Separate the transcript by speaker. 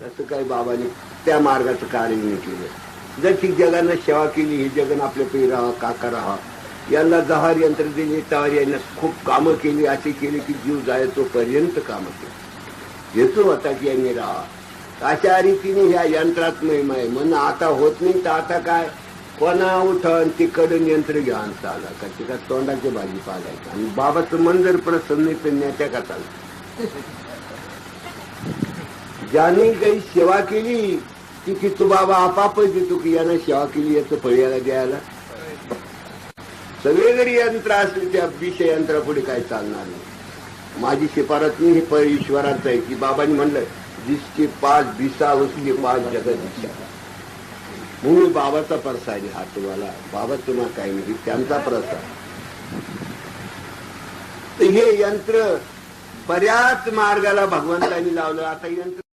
Speaker 1: तसं काही बाबाने त्या मार्गाचं कार्य नाही केलं. ठीक जगानं सेवा केली ही जगन आपल्या पै राहा काका राहा यांना जहार यंत्र दिले त्यावर यांना खूप कामं केली अशी केली की जीव जाय तोपर्यंत कामं केली. हेतू होता की यांनी राहा अशा रीतीने ह्या यंत्रात महिमा आहे. म्हणून आता होत नाही तर आता काय? कोणा उठण तिकडून यंत्र घेऊन चाला. का तिका तोंडाची भाजी पालायची? आणि बाबाचं मन जर प्रसन्न तर नेत्या का चालतं? ज्याने काही सेवा केली ती की तू बाबा आपापच देतो की यानं सेवा केली याचं फळ याला द्यायला. सगळे जरी यंत्र असले त्या विष यंत्रापुढे काय चालणार नाही. माझी शिफारत मी हे पळ ईश्वराचं आहे की बाबांनी म्हणलं जिसची पाच दिसा उसली पाच जगत दिशा. म्हणून बाबाचा प्रसाद आहे हा तुम्हाला बाबा तुम्हाला काही नाही त्यांचा प्रसाद. तर हे यंत्र बऱ्याच मार्गाला भगवंतांनी लावलं आता यंत्र